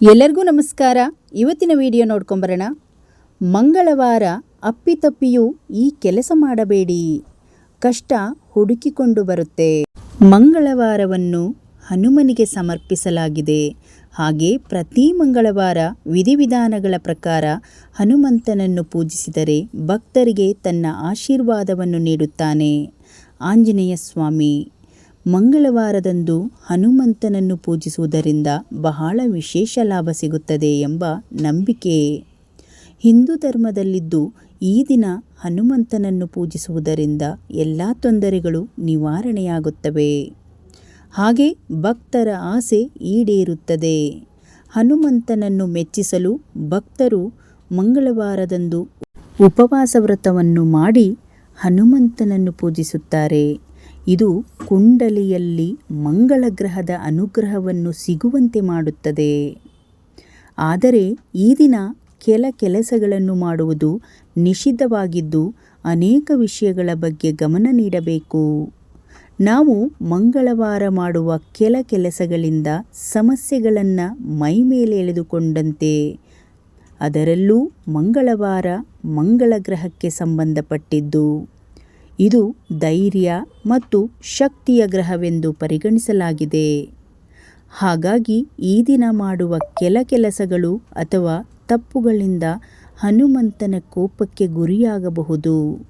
ಎಲ್ಲರಿಗೂ ನಮಸ್ಕಾರ. ಇವತ್ತಿನ ವಿಡಿಯೋ ನೋಡ್ಕೊಂಬರೋಣ. ಮಂಗಳವಾರ ಅಪ್ಪಿತಪ್ಪಿಯೂ ಈ ಕೆಲಸ ಮಾಡಬೇಡಿ. ಕಷ್ಟ ಹುಡುಕಿಕೊಂಡು ಬರುತ್ತೆ. ಮಂಗಳವಾರವನ್ನು ಹನುಮನಿಗೆ ಸಮರ್ಪಿಸಲಾಗಿದೆ. ಹಾಗೆ ಪ್ರತಿ ಮಂಗಳವಾರ ವಿಧಿವಿಧಾನಗಳ ಪ್ರಕಾರ ಹನುಮಂತನನ್ನು ಪೂಜಿಸಿದರೆ ಭಕ್ತರಿಗೆ ತನ್ನ ಆಶೀರ್ವಾದವನ್ನು ನೀಡುತ್ತಾನೆ. ಆಂಜನೇಯ ಸ್ವಾಮಿ. ಮಂಗಳವಾರದಂದು ಹನುಮಂತನನ್ನು ಪೂಜಿಸುವುದರಿಂದ ಬಹಳ ವಿಶೇಷ ಲಾಭ ಸಿಗುತ್ತದೆ ಎಂಬ ನಂಬಿಕೆ. ಹಿಂದೂ ಧರ್ಮದಲ್ಲಿದ್ದು ಈ ದಿನ ಹನುಮಂತನನ್ನು ಪೂಜಿಸುವುದರಿಂದ ಎಲ್ಲ ತೊಂದರೆಗಳು ನಿವಾರಣೆಯಾಗುತ್ತವೆ. ಹಾಗೆ ಭಕ್ತರ ಆಸೆ ಈಡೇರುತ್ತದೆ. ಹನುಮಂತನನ್ನು ಮೆಚ್ಚಿಸಲು ಭಕ್ತರು ಮಂಗಳವಾರದಂದು ಉಪವಾಸ ವ್ರತವನ್ನು ಮಾಡಿ ಹನುಮಂತನನ್ನು ಪೂಜಿಸುತ್ತಾರೆ. ಇದು ಕುಂಡಲಿಯಲ್ಲಿ ಮಂಗಳ ಗ್ರಹದ ಅನುಗ್ರಹವನ್ನು ಸಿಗುವಂತೆ ಮಾಡುತ್ತದೆ. ಆದರೆ ಈ ದಿನ ಕೆಲ ಕೆಲಸಗಳನ್ನು ಮಾಡುವುದು ನಿಷಿದ್ಧವಾಗಿದ್ದು ಅನೇಕ ವಿಷಯಗಳ ಬಗ್ಗೆ ಗಮನ ನೀಡಬೇಕು. ನಾವು ಮಂಗಳವಾರ ಮಾಡುವ ಕೆಲ ಕೆಲಸಗಳಿಂದ ಸಮಸ್ಯೆಗಳನ್ನು ಮೈಮೇಲೆ ಎಳೆದುಕೊಂಡಂತೆ. ಅದರಲ್ಲೂ ಮಂಗಳವಾರ ಮಂಗಳ ಗ್ರಹಕ್ಕೆ ಸಂಬಂಧಪಟ್ಟಿದ್ದು. ಇದು ಧೈರ್ಯ ಮತ್ತು ಶಕ್ತಿಯ ಗ್ರಹವೆಂದು ಪರಿಗಣಿಸಲಾಗಿದೆ. ಹಾಗಾಗಿ ಈ ದಿನ ಮಾಡುವ ಕೆಲ ಕೆಲಸಗಳು ಅಥವಾ ತಪ್ಪುಗಳಿಂದ ಹನುಮಂತನ ಕೋಪಕ್ಕೆ ಗುರಿಯಾಗಬಹುದು.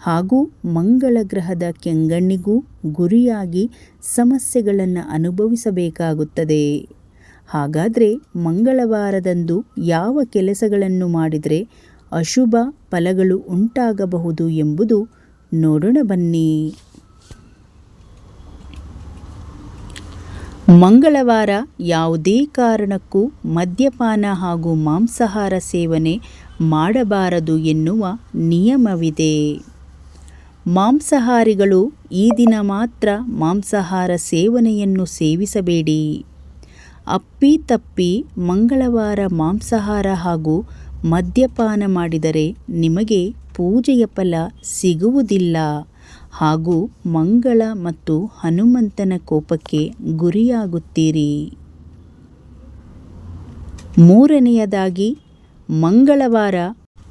ಹಾಗೂ ಮಂಗಳ ಗ್ರಹದ ಕೆಂಗಣ್ಣಿಗೂ ಗುರಿಯಾಗಿ ಸಮಸ್ಯೆಗಳನ್ನು ಅನುಭವಿಸಬೇಕಾಗುತ್ತದೆ. ಹಾಗಾದರೆ ಮಂಗಳವಾರದಂದು ಯಾವ ಕೆಲಸಗಳನ್ನು ಮಾಡಿದರೆ ಅಶುಭ ಫಲಗಳು ಉಂಟಾಗಬಹುದು ಎಂಬುದು ನೋಡೋಣ ಬನ್ನಿ. ಮಂಗಳವಾರ ಯಾವುದೇ ಕಾರಣಕ್ಕೂ ಮದ್ಯಪಾನ ಹಾಗೂ ಮಾಂಸಾಹಾರ ಸೇವನೆ ಮಾಡಬಾರದು ಎನ್ನುವ ನಿಯಮವಿದೆ. ಮಾಂಸಾಹಾರಿಗಳು ಈ ದಿನ ಮಾತ್ರ ಮಾಂಸಾಹಾರ ಸೇವನೆಯನ್ನು ಸೇವಿಸಬೇಡಿ. ಅಪ್ಪಿ ತಪ್ಪಿ ಮಂಗಳವಾರ ಮಾಂಸಾಹಾರ ಹಾಗೂ ಮದ್ಯಪಾನ ಮಾಡಿದರೆ ನಿಮಗೆ ಪೂಜೆಯ ಫಲ ಸಿಗುವುದಿಲ್ಲ. ಹಾಗೂ ಮಂಗಳ ಮತ್ತು ಹನುಮಂತನ ಕೋಪಕ್ಕೆ ಗುರಿಯಾಗುತ್ತೀರಿ. ಮೂರನೆಯದಾಗಿ, ಮಂಗಳವಾರ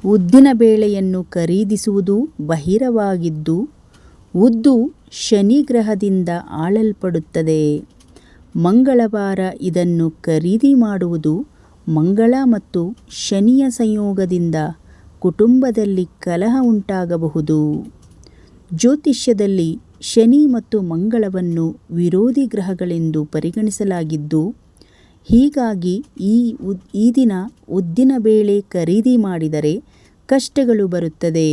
ಉದ್ದಿನ ಬೇಳೆಯನ್ನು ಖರೀದಿಸುವುದು ಬಹಿರವಾಗಿದ್ದು, ಉದ್ದು ಶನಿ ಗ್ರಹದಿಂದ ಆಳಲ್ಪಡುತ್ತದೆ. ಮಂಗಳವಾರ ಇದನ್ನು ಖರೀದಿ ಮಾಡುವುದು ಮಂಗಳ ಮತ್ತು ಶನಿಯ ಸಂಯೋಗದಿಂದ ಕುಟುಂಬದಲ್ಲಿ ಕಲಹ ಉಂಟಾಗಬಹುದು. ಜ್ಯೋತಿಷ್ಯದಲ್ಲಿ ಶನಿ ಮತ್ತು ಮಂಗಳವನ್ನು ವಿರೋಧಿ ಗ್ರಹಗಳೆಂದು ಪರಿಗಣಿಸಲಾಗಿದ್ದು, ಹೀಗಾಗಿ ಈ ಉದ್ ಈ ದಿನ ಉದ್ದಿನ ಬೇಳೆ ಖರೀದಿ ಮಾಡಿದರೆ ಕಷ್ಟಗಳು ಬರುತ್ತದೆ.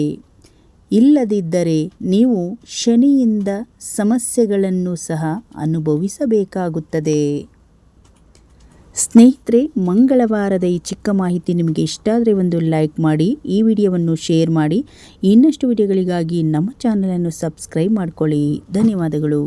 ಇಲ್ಲದಿದ್ದರೆ ನೀವು ಶನಿಯಿಂದ ಸಮಸ್ಯೆಗಳನ್ನು ಸಹ ಅನುಭವಿಸಬೇಕಾಗುತ್ತದೆ. ಸ್ನೇಹಿತರೆ, ಮಂಗಳವಾರದ ಈ ಚಿಕ್ಕ ಮಾಹಿತಿ ನಿಮಗೆ ಇಷ್ಟ ಆದರೆ ಒಂದು ಲೈಕ್ ಮಾಡಿ, ಈ ವಿಡಿಯೋವನ್ನು ಶೇರ್ ಮಾಡಿ. ಇನ್ನಷ್ಟು ವಿಡಿಯೋಗಳಿಗಾಗಿ ನಮ್ಮ ಚಾನಲನ್ನು ಸಬ್ಸ್ಕ್ರೈಬ್ ಮಾಡಿಕೊಳ್ಳಿ. ಧನ್ಯವಾದಗಳು.